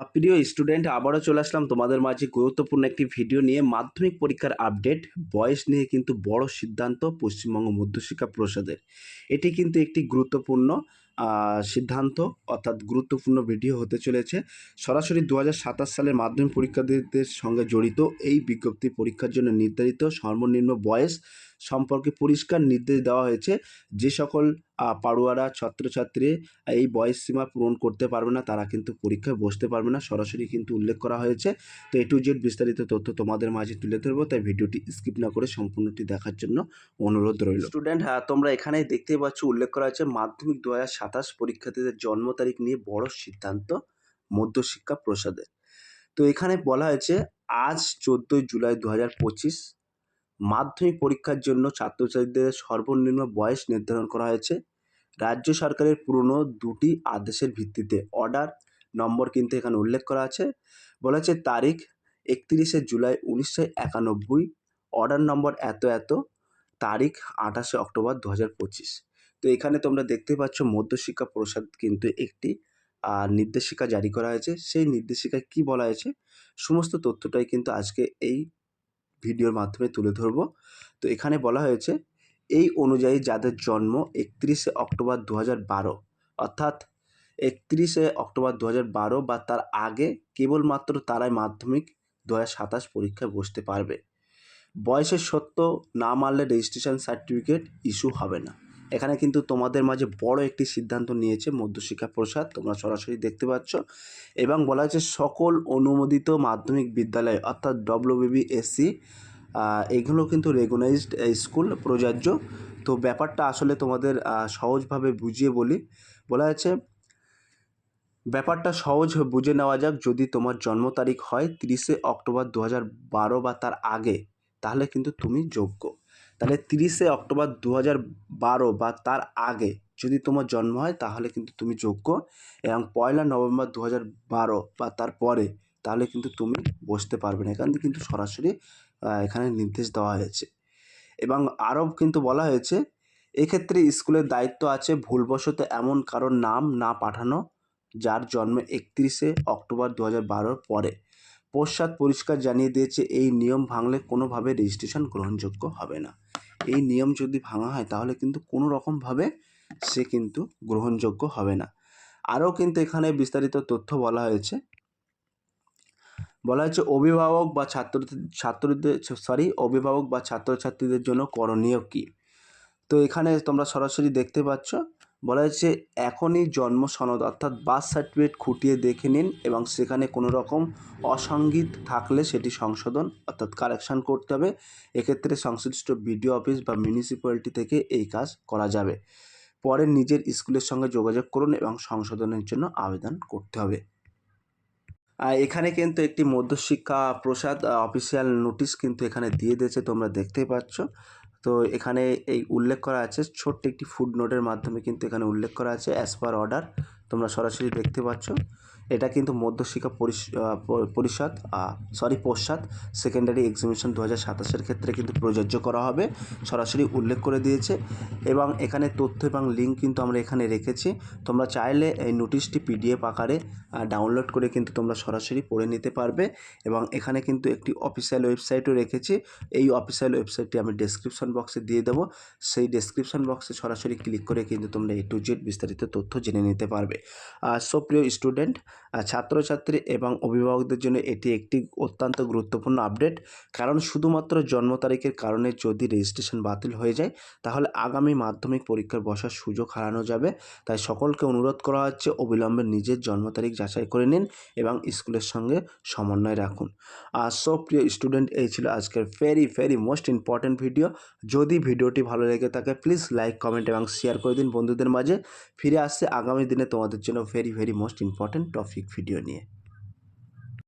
প্রিয় স্টুডেন্ট আবারও চলে আসলাম তোমাদের মাঝে গুরুত্বপূর্ণ একটি ভিডিও নিয়ে। মাধ্যমিক পরীক্ষার আপডেট বয়স নিয়ে কিন্তু বড় সিদ্ধান্ত পশ্চিমবঙ্গ মধ্যশিক্ষা প্রসাদের এটি কিন্তু একটি গুরুত্বপূর্ণ সিদ্ধান্ত, অর্থাৎ গুরুত্বপূর্ণ ভিডিও হতে চলেছে। সরাসরি দু হাজার সাতাশ সালের মাধ্যমিক পরীক্ষার্থীদের সঙ্গে জড়িত এই বিজ্ঞপ্তি পরীক্ষার জন্য নির্ধারিত সর্বনিম্ন বয়স সম্পর্কে পরিষ্কার নির্দেশ দেওয়া হয়েছে। যে সকল পাড়ুয়ারা, ছাত্রছাত্রী এই বয়স সীমা পূরণ করতে পারবে না, তারা কিন্তু পরীক্ষায় বসতে পারবে না। সরাসরি কিন্তু উল্লেখ করা হয়েছে। তো এ টু জেড বিস্তারিত তথ্য তোমাদের মাঝে তুলে ধরবো, তাই ভিডিওটি স্কিপ না করে সম্পূর্ণটি দেখার জন্য অনুরোধ রইল। স্টুডেন্ট হ্যাঁ তোমরা এখানে দেখতেই পাচ্ছ, উল্লেখ করা হয়েছে, মাধ্যমিক দু হাজার সাতাশ পরীক্ষার্থীদের জন্ম তারিখ নিয়ে বড় সিদ্ধান্ত মধ্যশিক্ষা প্রসাদের। তো এখানে বলা হয়েছে, আজ চোদ্দোই জুলাই দু হাজার পঁচিশ মাধ্যমিক পরীক্ষার জন্য ছাত্রছাত্রীদের সর্বনিম্ন বয়স নির্ধারণ করা হয়েছে। রাজ্য সরকারের পুরনো দুটি আদেশের ভিত্তিতে অর্ডার নম্বর কিন্তু এখানে উল্লেখ করা আছে। বলা হচ্ছে তারিখ একত্রিশে জুলাই উনিশশো একানব্বই, অর্ডার নম্বর এত এত, তারিখ আঠাশে অক্টোবর দু হাজার পঁচিশ। তো এখানে তোমরা দেখতে পাচ্ছ মধ্যশিক্ষা পরিষদ কিন্তু একটি নির্দেশিকা জারি করা হয়েছে। সেই নির্দেশিকায় কি বলা হয়েছে? সমস্ত তথ্যটাই কিন্তু আজকে এই ভিডিওর মাধ্যমে তুলে ধরবো। তো এখানে বলা হয়েছে, এই অনুযায়ী যাদের জন্ম একত্রিশে অক্টোবর দু বারো, অর্থাৎ একত্রিশে অক্টোবর দু বারো বা তার আগে কেবলমাত্র তারাই মাধ্যমিক দু হাজার সাতাশ পরীক্ষায় বসতে পারবে। বয়সের সত্য না মানলে রেজিস্ট্রেশন সার্টিফিকেট ইস্যু হবে না। এখানে কিন্তু তোমাদের মাঝে বড় একটি সিদ্ধান্ত নিয়েছে মধ্যশিক্ষা প্রসাদ, তোমরা সরাসরি দেখতে পাচ্ছ। এবং বলা হয়েছে সকল অনুমোদিত মাধ্যমিক বিদ্যালয়, অর্থাৎ ডব্লিউবিবিএসসি এগুলো কিন্তু রেগনাইজড স্কুল প্রযোজ্য। তো ব্যাপারটা আসলে তোমাদের সহজভাবে বুঝিয়ে বলি। বলা হয়েছে, ব্যাপারটা সহজ বুঝে নেওয়া যাক, যদি তোমার জন্ম তারিখ হয় তিরিশে অক্টোবর দু হাজার বারো বা তার আগে, তাহলে কিন্তু তুমি যোগ্য। তাহলে তিরিশে অক্টোবর দু হাজার বারো বা তার আগে যদি তোমার জন্ম হয়, তাহলে কিন্তু তুমি যোগ্য। এবং পয়লা নভেম্বর দু হাজার বারো বা তার পরে, তাহলে কিন্তু তুমি বসতে পারবে না। এখান থেকে কিন্তু সরাসরি এখানে নির্দেশ দেওয়া হয়েছে। এবং আরও কিন্তু বলা হয়েছে, এক্ষেত্রে স্কুলের দায়িত্ব আছে ভুলবশত এমন কারোর নাম না পাঠানো, যার জন্ম একত্রিশে অক্টোবর দু হাজার বারোর পরে। পশ্চাৎ পরিষ্কার জানিয়ে দিয়েছে, এই নিয়ম ভাঙলে কোনোভাবে রেজিস্ট্রেশন গ্রহণযোগ্য হবে না। এই নিয়ম যদি ভাঙা হয়, তাহলে কিন্তু কোনো রকমভাবে সে কিন্তু গ্রহণযোগ্য হবে না। আরও কিন্তু এখানে বিস্তারিত তথ্য বলা হয়েছে। বলা হয়েছে, অভিভাবক বা ছাত্র ছাত্রদের সরি অভিভাবক বা ছাত্রছাত্রীদের জন্য করণীয় কী? তো এখানে তোমরা সরাসরি দেখতে পাচ্ছ বলা হয়েছে, এখনই জন্ম সনদ অর্থাৎ বার্থ সার্টিফিকেট খুঁটিয়ে দেখে নিন এবং সেখানে কোনো রকম অসঙ্গিত থাকলে সেটি সংশোধন অর্থাৎ কারেকশান করতে হবে। এক্ষেত্রে সংশ্লিষ্ট বিডিও অফিস বা মিউনিসিপ্যালিটি থেকে এই কাজ করা যাবে। পরে নিজের স্কুলের সঙ্গে যোগাযোগ করুন এবং সংশোধনের জন্য আবেদন করতে হবে। এখানে কিন্তু একটি মধ্যশিক্ষা প্রসাদ অফিসিয়াল নোটিশ কিন্তু এখানে দিয়ে দিয়েছে, তোমরা দেখতেই পাচ্ছ। তো এখানে এই উল্লেখ করা আছে, ছোট্ট একটি ফুড নোটের মাধ্যমে কিন্তু এখানে উল্লেখ করা আছে অ্যাজ পার অর্ডার তোমরা সরাসরি দেখতে পাচ্ছ। এটা কিন্তু মধ্যশিক্ষা পরিষ- পরিষদ সরি পশ্চাৎ। সেকেন্ডারি এক্সামিনেশন দু হাজার সাতাশের ক্ষেত্রে কিন্তু প্রযোজ্য করা হবে, সরাসরি উল্লেখ করে দিয়েছে। এবং এখানে তথ্য এবং লিঙ্ক কিন্তু আমরা এখানে রেখেছি। তোমরা চাইলে এই নোটিশটি পিডিএফ আকারে ডাউনলোড করে কিন্তু তোমরা সরাসরি পড়ে নিতে পারবে। এবং এখানে কিন্তু একটি অফিসিয়াল ওয়েবসাইটও রেখেছি। এই অফিসিয়াল ওয়েবসাইটটি আমি ডেসক্রিপশন বক্সে দিয়ে দেবো। সেই ডেসক্রিপশন বক্সে সরাসরি ক্লিক করে কিন্তু তোমরা এ টু জেড বিস্তারিত তথ্য জেনে নিতে পারবে। সো প্রিয় স্টুডেন্ট ছাত্রছাত্রী এবং অভিভাবকদের জন্য এটি একটি অত্যন্ত গুরুত্বপূর্ণ আপডেট। কারণ শুধুমাত্র জন্ম তারিখের কারণে যদি রেজিস্ট্রেশন বাতিল হয়ে যায়, তাহলে আগামী মাধ্যমিক পরীক্ষার বসার সুযোগ হারানো যাবে। তাই সকলকে অনুরোধ করা হচ্ছে, অবিলম্বে নিজের জন্ম তারিখ যাচাই করে নিন এবং স্কুলের সঙ্গে সমন্বয় রাখুন। আর সো প্রিয় স্টুডেন্ট, এই ছিল আজকের very very most important video যদি ভিডিওটি ভালো লেগে থাকে প্লিজ লাইক কমেন্ট এবং শেয়ার করে দিন বন্ধুদের মাঝে। ফিরে আসছে আগামী দিনে তোমাদের জন্য very very most important topic video নিয়ে।